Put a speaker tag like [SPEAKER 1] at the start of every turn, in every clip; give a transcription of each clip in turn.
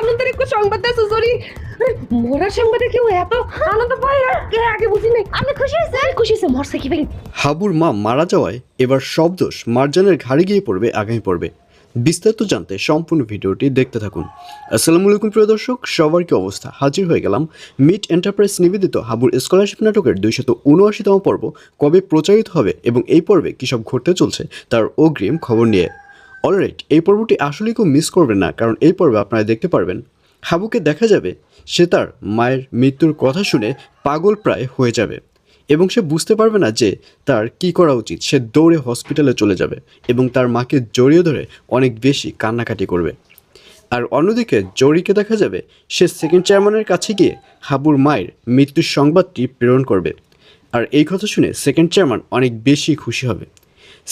[SPEAKER 1] আনন্দের একটু সংবাদ দেয় সরি মরার সংবাদে কেউ এত আনন্দ পায়? না কে আগে বুঝি নাই
[SPEAKER 2] আপনি খুশি হয়েছেন
[SPEAKER 1] খুশি হয়েছে মরছে কি ভাই?
[SPEAKER 3] হাবুর মা মারা যাওয়ায় এবার সব দোষ মার্জানের ঘাড়ে গিয়ে পড়বে আগামী পড়বে বিস্তারিত জানতে সম্পূর্ণ ভিডিওটি দেখতে থাকুন। আসসালামু আলাইকুম প্রিয় দর্শক। সবার কি অবস্থা? হাজির হয়ে গেলাম মিট এন্টারপ্রাইজ নিবেদিত হাবুর স্কলারশিপ নাটকের দুইশত উনআশিতম পর্ব। কবে প্রচারিত হবে এবং এই পর্বে কী সব ঘটতে চলছে তার অগ্রিম খবর নিয়ে। অলরাইট এই পর্বটি আসলেই কেউ মিস করবেন না, কারণ এই পর্বে আপনারা দেখতে পারবেন, হাবুকে দেখা যাবে, সে তার মায়ের মৃত্যুর কথা শুনে পাগল প্রায় হয়ে যাবে এবং সে বুঝতে পারবে না যে তার কি করা উচিত। সে দৌড়ে হসপিটালে চলে যাবে এবং তার মাকে জড়িয়ে ধরে অনেক বেশি কান্নাকাটি করবে। আর অন্যদিকে জরিকে দেখা যাবে, সে সেকেন্ড চেয়ারম্যানের কাছে গিয়ে হাবুর মায়ের মৃত্যুর সংবাদটি প্রেরণ করবে। আর এই কথা শুনে সেকেন্ড চেয়ারম্যান অনেক বেশি খুশি হবে।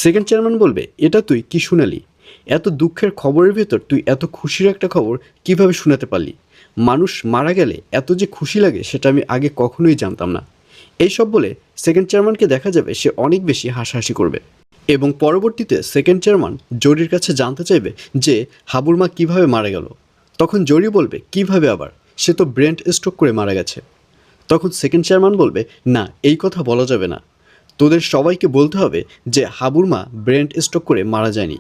[SPEAKER 3] সেকেন্ড চেয়ারম্যান বলবে, এটা তুই কি শুনালি? এত দুঃখের খবরের ভেতর তুই এত খুশির একটা খবর কীভাবে শোনাতে পারলি? মানুষ মারা গেলে এত যে খুশি লাগে সেটা আমি আগে কখনোই জানতাম না। এইসব বলে সেকেন্ড চেয়ারম্যানকে দেখা যাবে সে অনেক বেশি হাসাহাসি করবে এবং পরবর্তীতে সেকেন্ড চেয়ারম্যান জরির কাছে জানতে চাইবে যে হাবুর মা কীভাবে মারা গেল। তখন জরি বলবে, কীভাবে আবার? সে তো ব্রেন স্ট্রোক করে মারা গেছে। তখন সেকেন্ড চেয়ারম্যান বলবে, না, এই কথা বলা যাবে না। তোদের সবাইকে বলতে হবে যে হাবুর মা ব্রেন স্ট্রোক করে মারা যায়নি।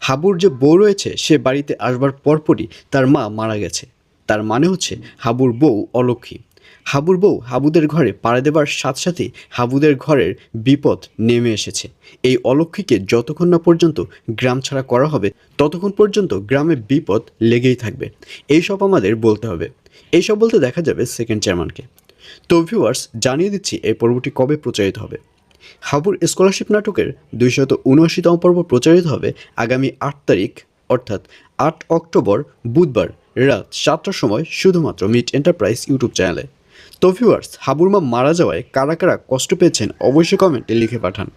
[SPEAKER 3] হাবুর যে বউ রয়েছে, সে বাড়িতে আসবার পরপরই তার মা মারা গেছে। তার মানে হচ্ছে হাবুর বউ অলক্ষী। হাবুর বউ হাবুদের ঘরে পাড়া দেবার সাথে সাথেই হাবুদের ঘরের বিপদ নেমে এসেছে। এই অলক্ষীকে যতক্ষণ না পর্যন্ত গ্রাম ছাড়া করা হবে, ততক্ষণ পর্যন্ত গ্রামে বিপদ লেগেই থাকবে। এইসব আমাদের বলতে হবে। এইসব বলতে দেখা যাবে সেকেন্ড চেয়ারম্যানকে তো ভিউয়ার্স জানিয়ে দিচ্ছি এই পর্বটি কবে প্রচারিত হবে। হাবুর স্কলারশিপ নাটকের দুইশত উনআশিতম পর্ব প্রচারিত হবে আগামী আট তারিখ, অর্থাৎ আট অক্টোবর বুধবার রাত সাতটার সময় শুধুমাত্র মিট এন্টারপ্রাইজ ইউটিউব চ্যানেলে। তো ভিউয়ার্স হাবুর মা মারা যাওয়ায় কারা কারা কষ্ট পেয়েছেন অবশ্যই কমেন্টে লিখে পাঠান।